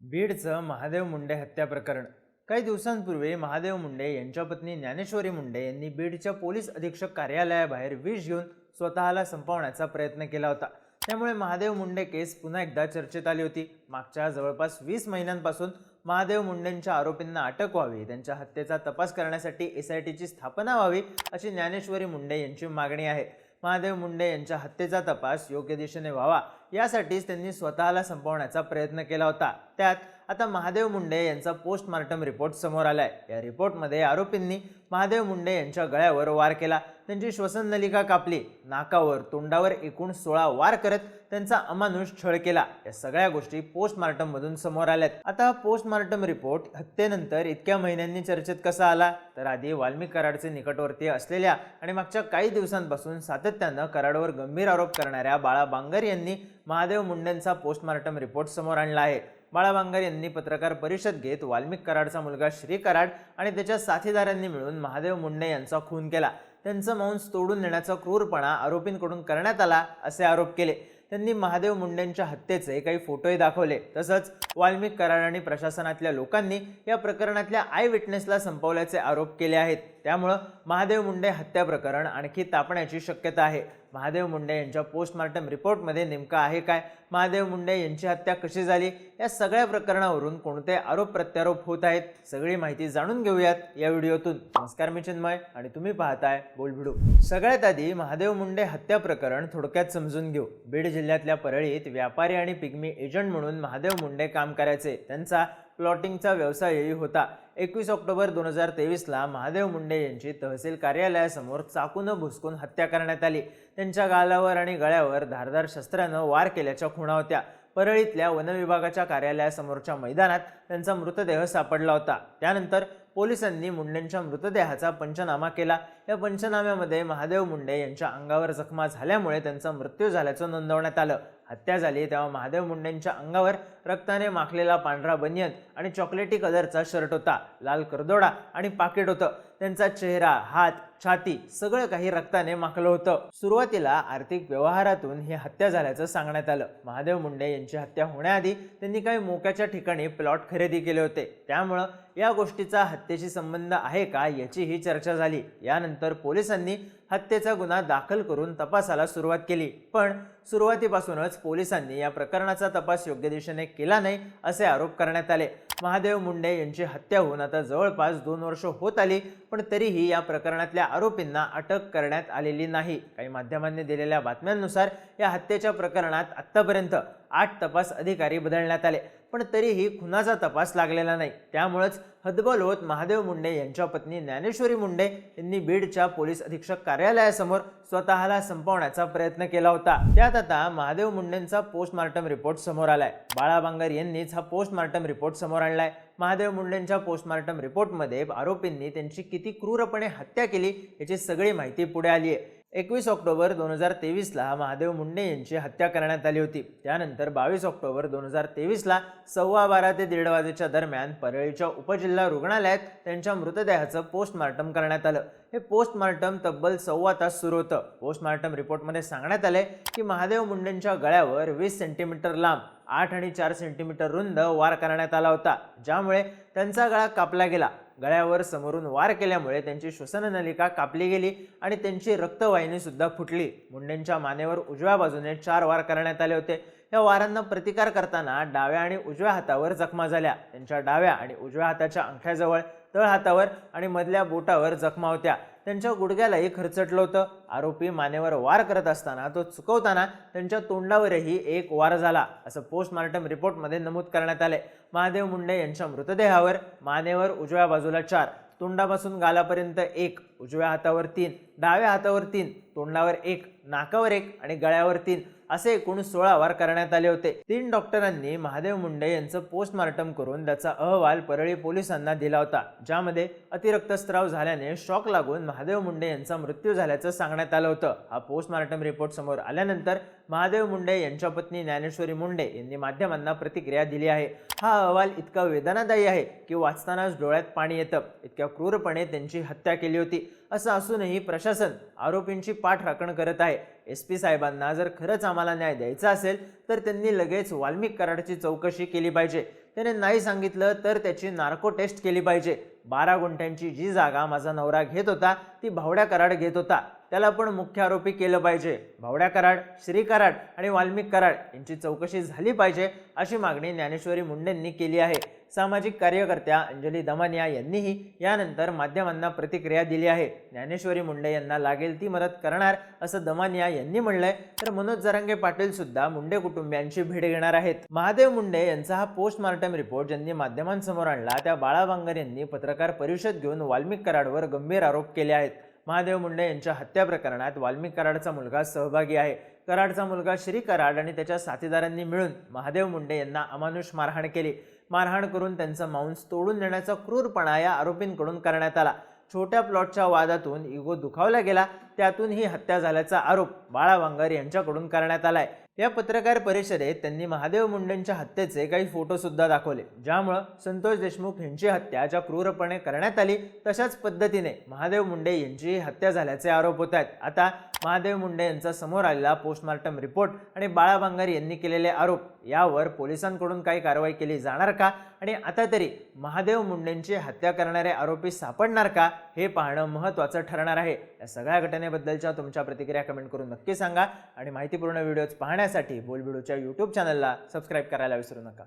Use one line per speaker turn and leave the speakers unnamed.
बीडचं महादेव मुंडे हत्या प्रकरण. काही दिवसांपूर्वी महादेव मुंडे यांच्या पत्नी ज्ञानेश्वरी मुंडे यांनी बीडच्या पोलीस अधीक्षक कार्यालयाबाहेर विष घेऊन स्वतःला संपवण्याचा प्रयत्न केला होता. त्यामुळे महादेव मुंडे केस पुन्हा एकदा चर्चेत आली होती. मागच्या जवळपास वीस महिन्यांपासून महादेव मुंडेंच्या आरोपींना अटक व्हावी त्यांच्या हत्येचा तपास करण्यासाठी एस आय टीची स्थापना व्हावी अशी ज्ञानेश्वरी मुंडे यांची मागणी आहे. महादेव मुंडे यांच्या हत्येचा तपास योग्य दिशेने व्हावा यासाठीच त्यांनी स्वतःला संपवण्याचा प्रयत्न केला होता. त्यात आता महादेव मुंडे यांचा पोस्टमार्टम रिपोर्ट समोर आलाय. या रिपोर्टमध्ये आरोपींनी महादेव मुंडे यांच्या गळ्यावर वार केला. त्यांची श्वसन नलिका कापली. नाकावर तोंडावर एकूण सोळा वार करत त्यांचा अमानुष छळ केला. या सगळ्या गोष्टी पोस्टमार्टम मधून समोर आल्यात. आता पोस्टमार्टम रिपोर्ट हत्येनंतर इतक्या महिन्यांनी चर्चेत कसा आला? तर आधी वाल्मिक कराडचे निकटवर्तीय असलेल्या आणि मागच्या काही दिवसांपासून सातत्यानं कराडवर गंभीर आरोप करणाऱ्या बाळा बांगर यांनी महादेव मुंडेंचा पोस्टमार्टम रिपोर्ट समोर आणला आहे. बाळाबांगर यांनी पत्रकार परिषद घेत वाल्मिक कराडचा मुलगा श्री कराड आणि त्याच्या साथीदारांनी मिळून महादेव मुंडे यांचा खून केला. त्यांचं मांस तोडून नेण्याचा क्रूरपणा आरोपींकडून करण्यात आला असे आरोप केले. त्यांनी महादेव मुंडेंच्या हत्येचे काही फोटोही दाखवले. तसंच वाल्मिक कराड आणि प्रशासनातल्या लोकांनी या प्रकरणातल्या आय विटनेसला संपवल्याचे आरोप केले आहेत. त्यामुळं महादेव मुंडे हत्या प्रकरण आणखी तापण्याची शक्यता आहे. महादेव मुंडे यांच्या पोस्टमार्टम रिपोर्टमध्ये नेमकं आहे काय? महादेव मुंडे यांची हत्या कशी झाली? या सगळ्या प्रकरणावरून कोणते आरोप प्रत्यारोप होत आहेत? सगळी माहिती जाणून घेऊयात या व्हिडिओतून. नमस्कार मी चिन्मय आणि तुम्ही पाहताय बोलभिडू सगळ्यात आधी महादेव मुंडे हत्या प्रकरण थोडक्यात समजून घेऊ. बीड जिल्ह्यातल्या परळीत व्यापारी आणि पिग्मी एजंट म्हणून महादेव मुंडे काम करायचे. त्यांचा प्लॉटिंगचा व्यवसायही होता. एकवीस ऑक्टोबर दोन हजार तेवीसला महादेव मुंडे यांची तहसील कार्यालयासमोर चाकून भुसकून हत्या करण्यात आली. त्यांच्या गालावर आणि गळ्यावर धारदार शस्त्रानं वार केल्याच्या खुणा होत्या. परळीतल्या वनविभागाच्या कार्यालयासमोरच्या मैदानात त्यांचा मृतदेह सापडला होता. त्यानंतर पोलिसांनी मुंडेंच्या मृतदेहाचा पंचनामा केला. या पंचनाम्यामध्ये महादेव मुंडे यांच्या अंगावर जखमा झाल्यामुळे त्यांचा मृत्यू झाल्याचं नोंदवण्यात आलं. हत्या झाली तेव्हा महादेव मुंडेंच्या अंगावर रक्ताने माखलेला पांढरा बनियन आणि चॉकलेटी कलरचा शर्ट होता. लाल करदोडा आणि पाकिट होतं. त्यांचा चेहरा हात छाती सगळं काही रक्ताने माखलं होतं. सुरुवातीला आर्थिक व्यवहारातून ही हत्या झाल्याचं सांगण्यात आलं. महादेव मुंडे यांची हत्या होण्याआधी त्यांनी काही मोक्याच्या ठिकाणी प्लॉट खरेदी केले होते. त्यामुळं या गोष्टीचा हत्येशी संबंध आहे का याचीही चर्चा झाली. यानंतर पोलिसांनी हत्येचा गुन्हा दाखल करून तपासाला सुरुवात केली. पण सुरुवातीपासूनच पोलिसांनी या प्रकरणाचा तपास योग्य दिशेने केला नाही असे आरोप करण्यात आले. महादेव मुंडे यांची हत्या होऊन आता जवळपास दोन वर्ष होत आली पण तरीही या प्रकरणातल्या आरोपींना अटक करण्यात आलेली नाही. काही माध्यमांनी दिलेल्या बातम्यांनुसार या हत्येच्या प्रकरणात आत्तापर्यंत आठ तपास अधिकारी बदलण्यात आले. पण तरीही खुनाचा तपास लागलेला नाही. त्यामुळेच हदबल होत महादेव मुंडे यांच्या पत्नी ज्ञानेश्वरी मुंडे यांनी बीडच्या पोलीस अधीक्षक कार्यालयासमोर स्वतःला संपवण्याचा प्रयत्न केला होता. त्यात आता महादेव मुंडेंचा पोस्टमार्टम रिपोर्ट समोर आलाय. बाळा बांगर यांनीच हा पोस्टमार्टम रिपोर्ट समोर आणलाय. महादेव मुंडेंच्या पोस्टमार्टम रिपोर्टमध्ये आरोपींनी त्यांची किती क्रूरपणे हत्या केली याची सगळी माहिती पुढे आली आहे एकवीस ऑक्टोबर दोन हजार तेवीसला महादेव मुंडे यांची हत्या करण्यात आली होती. त्यानंतर बावीस ऑक्टोबर दोन हजार तेवीसला सव्वा बारा ते दीड वाजेच्या दरम्यान परळीच्या उपजिल्हा रुग्णालयात त्यांच्या मृतदेहाचं पोस्टमार्टम करण्यात आलं. हे पोस्टमार्टम तब्बल सव्वा तास सुरू होतं. पोस्टमार्टम रिपोर्टमध्ये सांगण्यात आले की महादेव मुंडेंच्या गळ्यावर वीस सेंटीमीटर लांब आठ आणि चार सेंटीमीटर रुंद वार करण्यात आला होता ज्यामुळे त्यांचा गळा कापला गेला. गळ्यावर समोरून वार केल्यामुळे त्यांची श्वसननलिका कापली गेली आणि त्यांची रक्तवाहिनीसुद्धा फुटली. मुंडेंच्या मानेवर उजव्या बाजूने चार वार करण्यात आले होते. या वारांना प्रतिकार करताना डाव्या आणि उजव्या हातावर जखमा झाल्या. त्यांच्या डाव्या आणि उजव्या हाताच्या अंगठ्याजवळ तळ हातावर आणि मधल्या बोटावर जखमा होत्या. त्यांच्या गुडघ्यालाही खरचटलं होतं. आरोपी मानेवर वार करत असताना तो चुकवताना त्यांच्या तोंडावरही एक वार झाला असं पोस्टमार्टम रिपोर्टमध्ये नमूद करण्यात आले महादेव मुंडे यांच्या मृतदेहावर मानेवर उजव्या बाजूला चार तोंडापासून गालापर्यंत एक उजव्या हातावर तीन डाव्या हातावर तीन तोंडावर एक नाकावर एक आणि गळ्यावर तीन. असे एकूण सोळा वार करण्यात आले होते. तीन डॉक्टरांनी महादेव मुंडे यांचं पोस्टमार्टम करून त्याचा अहवाल परळी पोलिसांना दिला होता. ज्यामध्ये अतिरक्तस्राव झाल्याने शॉक लागून महादेव मुंडे यांचा मृत्यू झाल्याचं सांगण्यात आलं होतं. हा पोस्टमार्टम रिपोर्ट समोर आल्यानंतर महादेव मुंडे यांच्या पत्नी ज्ञानेश्वरी मुंडे यांनी माध्यमांना प्रतिक्रिया दिली आहे. हा अहवाल इतका वेदनादायी आहे की वाचतानाच डोळ्यात पाणी येतं. इतक्या क्रूरपणे त्यांची हत्या केली होती. असं असूनही प्रशासन आरोपींची पाठराखण करत आहे. एस पी साहेबांना जर खरंच आम्हाला न्याय द्यायचा असेल तर त्यांनी लगेच वाल्मिक कराडची चौकशी केली पाहिजे. त्याने नाही सांगितलं तर त्याची नार्को टेस्ट केली पाहिजे. बारा गुंठ्यांची जी जागा माझा नवरा घेत होता ती भावड्या कराड घेत होता. त्याला पण मुख्य आरोपी केलं पाहिजे. भावड्या कराड श्री कराड आणि वाल्मिक कराड यांची चौकशी झाली पाहिजे अशी मागणी ज्ञानेश्वरी मुंडेंनी केली आहे. सामाजिक कार्यकर्त्या अंजली दमानिया यांनीही यानंतर माध्यमांना प्रतिक्रिया दिली आहे. ज्ञानेश्वरी मुंडे यांना लागेल ती मदत करणार असं दमानिया यांनी म्हणलंय. तर मनोज जरांगे पाटील सुद्धा मुंडे कुटुंबियांची भेट घेणार आहेत. महादेव मुंडे यांचा हा पोस्टमार्टम रिपोर्ट ज्यांनी माध्यमांसमोर आणला त्या बाळा बांगर यांनी पत्रकार परिषद घेऊन वाल्मिक कराडवर गंभीर आरोप केले आहेत. महादेव मुंडे यांच्या हत्या प्रकरणात वाल्मिक कराडचा मुलगा सहभागी आहे. कराडचा मुलगा श्री कराड आणि त्याच्या साथीदारांनी मिळून महादेव मुंडे यांना अमानुष मारहाण केली. मारहाण करून त्यांचं मांस तोडून देण्याचा क्रूरपणा या आरोपींकडून करण्यात आला. छोट्या प्लॉटच्या वादातून इगो दुखावला गेला. त्यातून ही हत्या झाल्याचा आरोप बाळा वांगर यांच्याकडून करण्यात आलाय. या पत्रकार परिषदेत त्यांनी महादेव मुंडेंच्या हत्येचे काही फोटोसुद्धा दाखवले. ज्यामुळं संतोष देशमुख यांची हत्या ज्या क्रूरपणे करण्यात आली तशाच पद्धतीने महादेव मुंडे यांचीही हत्या झाल्याचे आरोप होत आहेत. आता महादेव मुंडे यांचा समोर आलेला पोस्टमार्टम रिपोर्ट आणि बाळा बांगर यांनी केलेले आरोप यावर पोलिसांकडून काही कारवाई केली जाणार का? आणि आता तरी महादेव मुंडेंची हत्या करणारे आरोपी सापडणार का? हे पाहणं महत्त्वाचं ठरणार आहे. या सगळ्या घटनेबद्दलच्या तुमच्या प्रतिक्रिया कमेंट करून नक्की सांगा. आणि माहितीपूर्ण व्हिडिओज पाहण्यासाठी बोलबिडूच्या यूट्यूब चॅनलला सबस्क्राईब करायला विसरू नका.